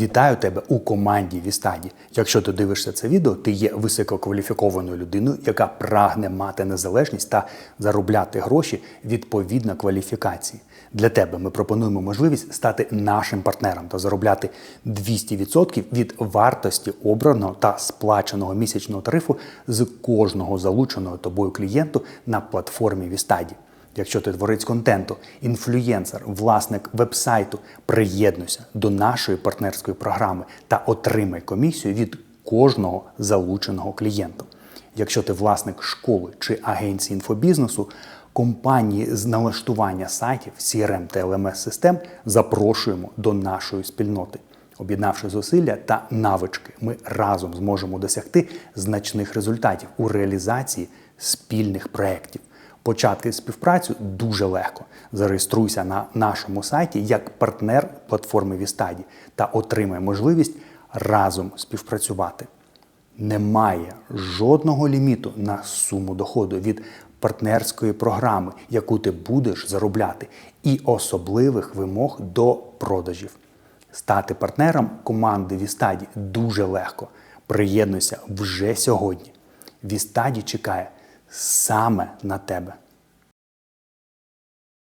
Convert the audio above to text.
Вітаю тебе у команді Вістаді. Якщо ти дивишся це відео, ти є висококваліфікованою людиною, яка прагне мати незалежність та заробляти гроші відповідно кваліфікації. Для тебе ми пропонуємо можливість стати нашим партнером та заробляти 200% від вартості обраного та сплаченого місячного тарифу з кожного залученого тобою клієнту на платформі Вістаді. Якщо ти творець контенту, інфлюєнсер, власник вебсайту, приєднуйся до нашої партнерської програми та отримай комісію від кожного залученого клієнта. Якщо ти власник школи чи агенції інфобізнесу, компанії з налаштування сайтів, CRM та LMS систем запрошуємо до нашої спільноти. Об'єднавши зусилля та навички, ми разом зможемо досягти значних результатів у реалізації спільних проєктів. Почати співпрацю дуже легко. Зареєструйся на нашому сайті як партнер платформи Вістаді та отримай можливість разом співпрацювати. Немає жодного ліміту на суму доходу від партнерської програми, яку ти будеш заробляти, і особливих вимог до продажів. Стати партнером команди Вістаді дуже легко. Приєднуйся вже сьогодні. Вістаді чекає саме на тебе.